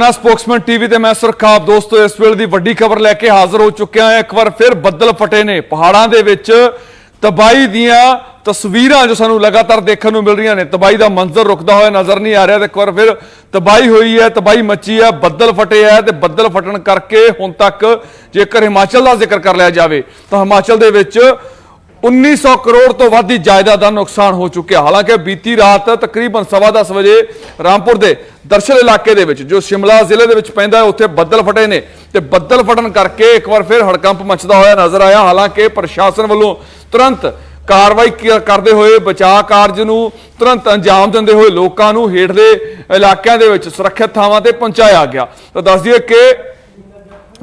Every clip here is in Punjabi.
ਨਾ ਸਪੋਕਸਮੈਨ ਟੀਵੀ ਤੇ ਮੈਂ ਸੁਰਖਾਬ। ਦੋਸਤੋ, ਇਸ ਵੇਲੇ ਦੀ ਵੱਡੀ ਖਬਰ ਲੈ ਕੇ ਹਾਜ਼ਰ ਹੋ ਚੁੱਕਿਆ ਹਾਂ। ਇੱਕ ਵਾਰ ਫਿਰ ਬੱਦਲ ਫਟੇ ਨੇ। ਪਹਾੜਾਂ ਦੇ ਵਿੱਚ ਤਬਾਹੀ ਦੀਆਂ ਤਸਵੀਰਾਂ ਜੋ ਸਾਨੂੰ ਲਗਾਤਾਰ ਦੇਖਣ ਨੂੰ ਮਿਲ ਰਹੀਆਂ ਨੇ। ਤਬਾਹੀ ਦਾ ਮੰਜ਼ਰ ਰੁਕਦਾ ਹੋਇਆ ਨਜ਼ਰ ਨਹੀਂ ਆ ਰਿਹਾ ਤੇ ਇੱਕ ਵਾਰ ਫਿਰ ਤਬਾਹੀ ਹੋਈ ਹੈ, ਤਬਾਹੀ ਮੱਚੀ ਹੈ, ਬੱਦਲ ਫਟੇ ਹੈ ਤੇ ਬੱਦਲ ਫਟਣ ਕਰਕੇ ਹੁਣ ਤੱਕ ਜੇਕਰ ਹਿਮਾਚਲ ਦਾ ਜ਼ਿਕਰ ਕਰ ਲਿਆ ਜਾਵੇ, ਤਾਂ ਹਿਮਾਚਲ ਦੇ ਵਿੱਚ 1900 ਕਰੋੜ ਤੋਂ ਵੱਧ ਦੀ ਜਾਇਦਾਦ ਦਾ ਨੁਕਸਾਨ ਹੋ ਚੁੱਕਿਆ। ਹਾਲਾਂਕਿ ਬੀਤੀ ਰਾਤ ਤਕਰੀਬਨ 10:30 ਵਜੇ ਰਾਮਪੁਰ ਦੇ ਦਰਸ਼ਲ ਇਲਾਕੇ ਦੇ ਵਿੱਚ, ਜੋ ਸ਼ਿਮਲਾ ਜ਼ਿਲ੍ਹੇ ਦੇ ਵਿੱਚ ਪੈਂਦਾ ਹੈ, ਉੱਥੇ ਬੱਦਲ ਫਟੇ ਨੇ। ਤੇ ਬੱਦਲ ਫਟਣ ਕਰਕੇ ਇੱਕ ਵਾਰ ਫਿਰ ਹੜਕੰਪ ਮਚਦਾ ਹੋਇਆ ਨਜ਼ਰ ਆਇਆ। ਹਾਲਾਂਕਿ ਪ੍ਰਸ਼ਾਸਨ ਵੱਲੋਂ ਤੁਰੰਤ ਕਾਰਵਾਈ ਕਰਦੇ ਹੋਏ ਬਚਾਅ ਕਾਰਜ ਨੂੰ ਤੁਰੰਤ ਅੰਜਾਮ ਦਿੰਦੇ ਹੋਏ ਲੋਕਾਂ ਨੂੰ ਹੇਠਲੇ ਇਲਾਕਿਆਂ ਦੇ ਵਿੱਚ ਸੁਰੱਖਿਅਤ ਥਾਵਾਂ ਤੇ ਪਹੁੰਚਾਇਆ ਗਿਆ। ਤਾਂ ਦੱਸ ਦਈਏ ਕਿ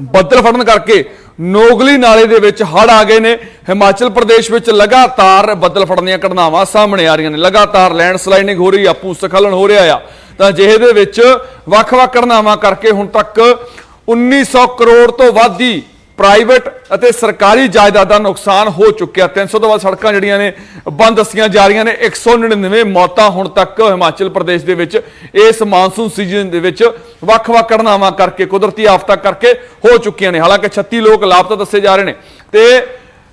ਬੱਦਲ ਫਟਣ ਕਰਕੇ ਨੋਗਲੀ ਨਾਲੇ ਦੇ ਵਿੱਚ ਹੜ ਆ ਗਏ ਨੇ। ਹਿਮਾਚਲ ਪ੍ਰਦੇਸ਼ ਵਿੱਚ ਲਗਾਤਾਰ ਬੱਦਲ ਫੜਨ ਦੀਆਂ ਘਟਨਾਵਾਂ ਸਾਹਮਣੇ ਆ ਰਹੀਆਂ ਨੇ। ਲਗਾਤਾਰ ਲੈਂਡ ਸਲਾਈਡਿੰਗ ਹੋ ਰਹੀ ਆ ਭੂਸਖਲਨ ਹੋ ਰਿਹਾ ਆ। ਤਾਂ ਜਿਹੇ ਦੇ ਵਿੱਚ ਵੱਖ-ਵੱਖ ਘਟਨਾਵਾਂ ਕਰਕੇ ਹੁਣ ਤੱਕ 1900 ਕਰੋੜ ਤੋਂ ਵੱਧ ਦੀ ਪ੍ਰਾਈਵੇਟ ਅਤੇ ਸਰਕਾਰੀ ਜਾਇਦਾਦ ਦਾ ਨੁਕਸਾਨ ਹੋ ਚੁੱਕਿਆ। 300 ਤੋਂ ਵੱਧ ਸੜਕਾਂ ਜਿਹੜੀਆਂ ਨੇ, ਬੰਦ ਦੱਸੀਆਂ ਜਾ ਰਹੀਆਂ ਨੇ। 199 ਮੌਤਾਂ ਹੁਣ ਤੱਕ ਹਿਮਾਚਲ ਪ੍ਰਦੇਸ਼ ਦੇ ਵਿੱਚ। ਇਸ ਮਾਨਸੂਨ ਸੀਜ਼ਨ ਦੇ ਵਿੱਚ ਵੱਖ-ਵੱਖ ਘਟਨਾਵਾਂ ਕਰਕੇ, ਕੁਦਰਤੀ ਆਫਤਾਂ ਕਰਕੇ ਹੋ ਚੁੱਕੀਆਂ ਨੇ। ਹਾਲਾਂਕਿ 36 ਲੋਕ ਲਾਪਤਾ ਦੱਸੇ ਜਾ ਰਹੇ ਨੇ। ਤੇ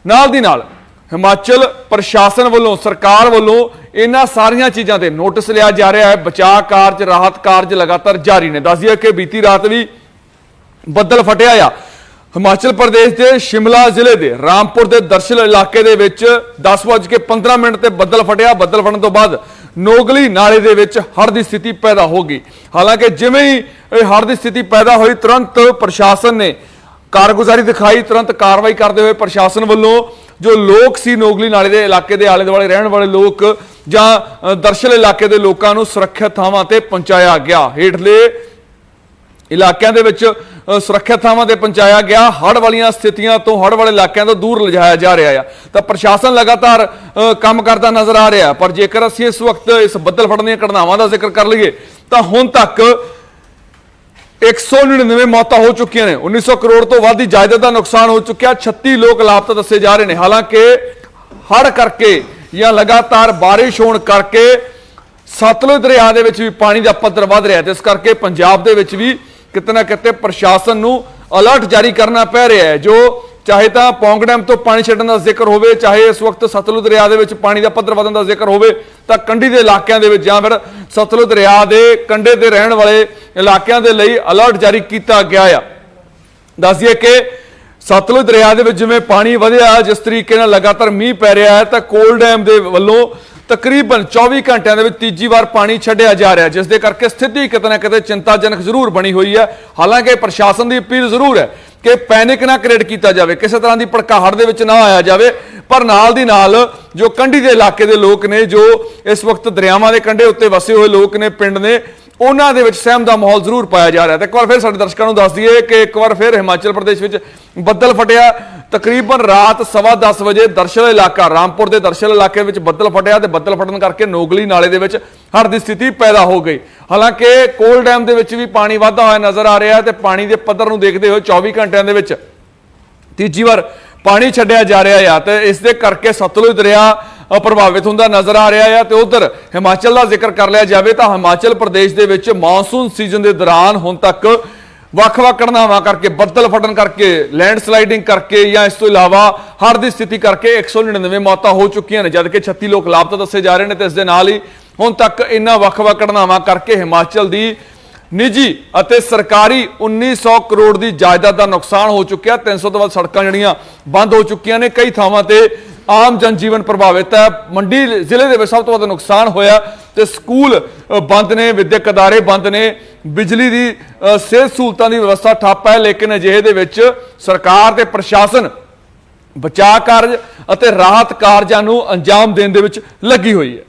ਨਾਲ ਦੀ ਨਾਲ ਹਿਮਾਚਲ ਪ੍ਰਸ਼ਾਸਨ ਵੱਲੋਂ, ਸਰਕਾਰ ਵੱਲੋਂ ਇਹਨਾਂ ਸਾਰੀਆਂ ਚੀਜ਼ਾਂ ਤੇ ਨੋਟਿਸ ਲਿਆ ਜਾ ਰਿਹਾ ਹੈ। ਬਚਾਅ ਕਾਰਜ, ਰਾਹਤ ਕਾਰਜ ਲਗਾਤਾਰ ਜਾਰੀ ਨੇ। ਦੱਸ ਦਈਏ ਕਿ ਬੀਤੀ ਰਾਤ ਵੀ ਬੱਦਲ ਫਟਿਆ ਆ। ਹਿਮਾਚਲ ਪ੍ਰਦੇਸ਼ ਦੇ ਸ਼ਿਮਲਾ ਜ਼ਿਲ੍ਹੇ ਦੇ ਰਾਮਪੁਰ ਦੇ ਦਰਸ਼ਲ ਇਲਾਕੇ ਦੇ ਵਿੱਚ 10:15 ਮਿੰਟ ਤੇ ਬੱਦਲ ਫਟਿਆ। ਬੱਦਲ ਫਟਣ ਤੋਂ ਬਾਅਦ ਨੋਗਲੀ ਨਾਲੇ ਦੇ ਵਿੱਚ ਹੜ੍ਹ ਦੀ ਸਥਿਤੀ ਪੈਦਾ ਹੋ ਗਈ। ਹਾਲਾਂਕਿ ਜਿਵੇਂ ਹੀ ਇਹ ਹੜ੍ਹ ਦੀ ਸਥਿਤੀ ਪੈਦਾ ਹੋਈ, ਤੁਰੰਤ ਪ੍ਰਸ਼ਾਸਨ ਨੇ ਕਾਰਗੁਜ਼ਾਰੀ ਦਿਖਾਈ, ਤੁਰੰਤ ਕਾਰਵਾਈ ਕਰਦੇ ਹੋਏ ਪ੍ਰਸ਼ਾਸਨ ਵੱਲੋਂ ਜੋ ਲੋਕ ਸੀ ਨੋਗਲੀ ਨਾਲੇ ਦੇ ਇਲਾਕੇ ਦੇ ਆਲੇ ਦੁਆਲੇ ਰਹਿਣ ਵਾਲੇ ਲੋਕ ਜਾਂ ਦਰਸ਼ਲ ਇਲਾਕੇ ਦੇ ਲੋਕਾਂ ਨੂੰ ਸੁਰੱਖਿਅਤ ਥਾਵਾਂ ਤੇ ਪਹੁੰਚਾਇਆ ਗਿਆ। ਹੇਠਲੇ ਇਲਾਕਿਆਂ ਦੇ ਵਿੱਚ ਸੁਰੱਖਿਅਤ ਥਾਵਾਂ ਤੇ ਪਹੁੰਚਾਇਆ ਗਿਆ। ਹੜ੍ਹ ਵਾਲੀਆਂ ਸਥਿਤੀਆਂ ਤੋਂ ਹੜ੍ਹ ਵਾਲੇ ਇਲਾਕਿਆਂ ਤੋਂ ਦੂਰ ਲਿਜਾਇਆ ਜਾ ਰਿਹਾ ਆ। ਤਾਂ ਪ੍ਰਸ਼ਾਸਨ ਲਗਾਤਾਰ ਕੰਮ ਕਰਦਾ ਨਜ਼ਰ ਆ ਰਿਹਾ। ਪਰ ਜੇਕਰ ਅਸੀਂ ਇਸ ਵਕਤ ਇਸ ਬੱਦਲ ਫੜਨ ਦੀਆਂ ਘਟਨਾਵਾਂ ਦਾ ਜ਼ਿਕਰ ਕਰ ਲਈਏ, ਤਾਂ ਹੁਣ ਤੱਕ 199 ਮੌਤਾਂ ਹੋ ਚੁੱਕੀਆਂ ਨੇ। 1900 ਕਰੋੜ ਤੋਂ ਵੱਧ ਦੀ ਜਾਇਦਾਦ ਦਾ ਨੁਕਸਾਨ ਹੋ ਚੁੱਕਿਆ। 36 ਲੋਕ ਲਾਪਤਾ ਦੱਸੇ ਜਾ ਰਹੇ ਨੇ। ਹਾਲਾਂਕਿ ਹੜ੍ਹ ਕਰਕੇ ਜਾਂ ਲਗਾਤਾਰ ਬਾਰਿਸ਼ ਹੋਣ ਕਰਕੇ ਸਤਲੁਜ ਦਰਿਆ ਦੇ ਵਿੱਚ ਵੀ ਪਾਣੀ ਦਾ ਪੱਧਰ ਵਧ ਰਿਹਾ ਤੇ ਇਸ ਕਰਕੇ ਪੰਜਾਬ ਦੇ ਵਿੱਚ ਵੀ ਕਿਤੇ ਨਾ ਕਿਤੇ ਪ੍ਰਸ਼ਾਸਨ ਨੂੰ ਅਲਰਟ ਜਾਰੀ ਕਰਨਾ ਪੈ ਰਿਹਾ ਹੈ, ਜੋ ਚਾਹੇ ਤਾਂ ਪੌਂਗ ਡੈਮ ਤੋਂ ਪਾਣੀ ਛੱਡਣ ਦਾ ਜ਼ਿਕਰ ਹੋਵੇ, ਚਾਹੇ ਇਸ ਵਕਤ ਸਤਲੁਜ ਦਰਿਆ ਦੇ ਵਿੱਚ ਪਾਣੀ ਦਾ ਪੱਧਰ ਵਧਣ ਦਾ ਜ਼ਿਕਰ ਹੋਵੇ, ਤਾਂ ਕੰਢੀ ਦੇ ਇਲਾਕਿਆਂ ਦੇ ਵਿੱਚ ਜਾਂ ਫਿਰ ਸਤਲੁਜ ਦਰਿਆ ਦੇ ਕੰਢੇ ਤੇ ਰਹਿਣ ਵਾਲੇ ਇਲਾਕਿਆਂ ਦੇ ਲਈ ਅਲਰਟ ਜਾਰੀ ਕੀਤਾ ਗਿਆ ਆ। ਦੱਸ ਕਿ ਸਤਲੁਜ ਦਰਿਆ ਦੇ ਵਿੱਚ ਜਿਵੇਂ ਪਾਣੀ ਵਧਿਆ, ਜਿਸ ਤਰੀਕੇ ਨਾਲ ਲਗਾਤਾਰ ਮੀਂਹ ਪੈ ਰਿਹਾ ਹੈ, ਤਾਂ ਕੋਲ ਡੈਮ ਦੇ ਵੱਲੋਂ ਤਕਰੀਬਨ 24 ਘੰਟਿਆਂ ਦੇ ਵਿੱਚ ਤੀਜੀ ਵਾਰ ਪਾਣੀ ਛੱਡਿਆ ਜਾ ਰਿਹਾ ਜਿਸ ਦੇ ਕਰਕੇ ਸਥਿਤੀ ਕਿਤੇ ਨਾ ਕਿਤੇ ਚਿੰਤਾਜਨਕ ਜ਼ਰੂਰ ਬਣੀ ਹੋਈ ਹੈ। ਹਾਲਾਂਕਿ ਪ੍ਰਸ਼ਾਸਨ ਦੀ ਅਪੀਲ ਜ਼ਰੂਰ ਹੈ ਕਿ ਪੈਨਿਕ ਨਾ ਕ੍ਰੀਏਟ ਕੀਤਾ ਜਾਵੇ, ਕਿਸੇ ਤਰ੍ਹਾਂ ਦੀ ਭੜਕਾਹਟ ਦੇ ਵਿੱਚ ਨਾ ਆਇਆ ਜਾਵੇ। ਪਰ ਨਾਲ ਦੀ ਨਾਲ ਜੋ ਕੰਢੀ ਦੇ ਇਲਾਕੇ ਦੇ ਲੋਕ ਨੇ, ਜੋ ਇਸ ਵਕਤ ਦਰਿਆਵਾਂ ਦੇ ਕੰਢੇ ਉੱਤੇ ਵਸੇ ਹੋਏ ਲੋਕ ਨੇ, ਪਿੰਡ ਨੇ, ਉਹਨਾਂ ਦੇ ਵਿੱਚ ਸਹਿਮ ਦਾ ਮਾਹੌਲ ਜ਼ਰੂਰ ਪਾਇਆ ਜਾ ਰਿਹਾ ਤੇ ਇੱਕ ਵਾਰ ਫਿਰ ਸਾਡੇ ਦਰਸ਼ਕਾਂ ਨੂੰ ਦੱਸ ਦਈਏ ਕਿ ਇੱਕ ਵਾਰ ਫਿਰ ਹਿਮਾਚਲ ਪ੍ਰਦੇਸ਼ ਵਿੱਚ ਬੱਦਲ ਫਟਿਆ। ਤਕਰੀਬਨ ਰਾਤ 10:30 ਵਜੇ ਦਰਸ਼ਲ ਇਲਾਕਾ, ਰਾਮਪੁਰ ਦੇ ਦਰਸ਼ਲ ਇਲਾਕੇ ਵਿੱਚ ਬੱਦਲ ਫਟਿਆ ਤੇ ਬੱਦਲ ਫਟਣ ਕਰਕੇ ਨੋਗਲੀ ਨਾਲੇ ਦੇ ਵਿੱਚ ਹੜ੍ਹ ਦੀ ਸਥਿਤੀ ਪੈਦਾ ਹੋ ਗਈ। ਹਾਲਾਂਕਿ ਕੋਲ ਡੈਮ ਦੇ ਵਿੱਚ ਵੀ ਪਾਣੀ ਵਾਧਾ ਹੋਇਆ ਨਜ਼ਰ ਆ ਰਿਹਾ ਹੈ ਤੇ ਪਾਣੀ ਦੇ ਪੱਧਰ ਨੂੰ ਦੇਖਦੇ ਹੋਏ 24 ਘੰਟਿਆਂ ਦੇ ਵਿੱਚ ਤੀਜੀ ਵਾਰ ਪਾਣੀ ਛੱਡਿਆ ਜਾ ਰਿਹਾ ਆ ਤੇ ਇਸ ਦੇ ਕਰਕੇ ਸਤਲੁਜ ਦਰਿਆ ਪ੍ਰਭਾਵਿਤ ਹੁੰਦਾ ਨਜ਼ਰ ਆ ਰਿਹਾ ਆ ਤੇ ਉਧਰ ਹਿਮਾਚਲ ਦਾ ਜ਼ਿਕਰ ਕਰ ਲਿਆ ਜਾਵੇ ਤਾਂ ਹਿਮਾਚਲ ਪ੍ਰਦੇਸ਼ ਦੇ ਵਿੱਚ ਮੌਨਸੂਨ ਸੀਜ਼ਨ ਦੇ ਦੌਰਾਨ ਹੁਣ ਤੱਕ ਵੱਖ-ਵੱਖ ਘਟਨਾਵਾਂ ਕਰਕੇ, ਬੱਦਲ ਫਟਣ ਕਰਕੇ ਲੈਂਡ ਸਲਾਈਡਿੰਗ ਕਰਕੇ ਜਾਂ ਇਸ ਤੋਂ ਇਲਾਵਾ ਹੜ੍ਹ ਦੀ ਸਥਿਤੀ ਕਰਕੇ 199 ਮੌਤਾਂ ਹੋ ਚੁੱਕੀਆਂ ਨੇ, ਜਦਕਿ 36 ਲੋਕ ਲਾਪਤਾ ਦੱਸੇ ਜਾ ਰਹੇ ਨੇ ਤੇ ਇਸ ਦੇ ਨਾਲ ਹੀ ਹੁਣ ਤੱਕ ਇਹਨਾਂ ਵੱਖ-ਵੱਖ ਘਟਨਾਵਾਂ ਕਰਕੇ ਹਿਮਾਚਲ ਦੀ ਨਿੱਜੀ ਅਤੇ ਸਰਕਾਰੀ 1900 ਕਰੋੜ ਦੀ ਜਾਇਦਾਦ ਦਾ ਨੁਕਸਾਨ ਹੋ ਚੁੱਕਿਆ। 300 ਤੋਂ ਵੱਧ ਸੜਕਾਂ ਜਿਹੜੀਆਂ ਬੰਦ ਹੋ ਚੁੱਕੀਆਂ ਨੇ, ਕਈ ਥਾਵਾਂ ਤੇ ਆਮ ਜਨਜੀਵਨ ਪ੍ਰਭਾਵਿਤ ਹੈ। ਮੰਡੀ ਜ਼ਿਲ੍ਹੇ ਦੇ ਵਿੱਚ ਸਭ ਤੋਂ ਵੱਧ ਨੁਕਸਾਨ ਹੋਇਆ ਤੇ ਸਕੂਲ ਬੰਦ ਨੇ, ਵਿਦਿਅਕ ਅਦਾਰੇ ਬੰਦ ਨੇ। ਬਿਜਲੀ ਦੀ ਸਿਹਤ ਸਹੂਲਤਾਂ ਦੀ ਵਿਵਸਥਾ ਠੱਪ ਹੈ, ਲੇਕਿਨ ਅਜਿਹੇ ਦੇ ਵਿੱਚ ਸਰਕਾਰ ਤੇ ਪ੍ਰਸ਼ਾਸਨ ਬਚਾਅ ਕਾਰਜ ਅਤੇ ਰਾਹਤ ਕਾਰਜਾਂ ਨੂੰ ਅੰਜਾਮ ਦੇਣ ਦੇ ਵਿੱਚ ਲੱਗੀ ਹੋਈ ਹੈ।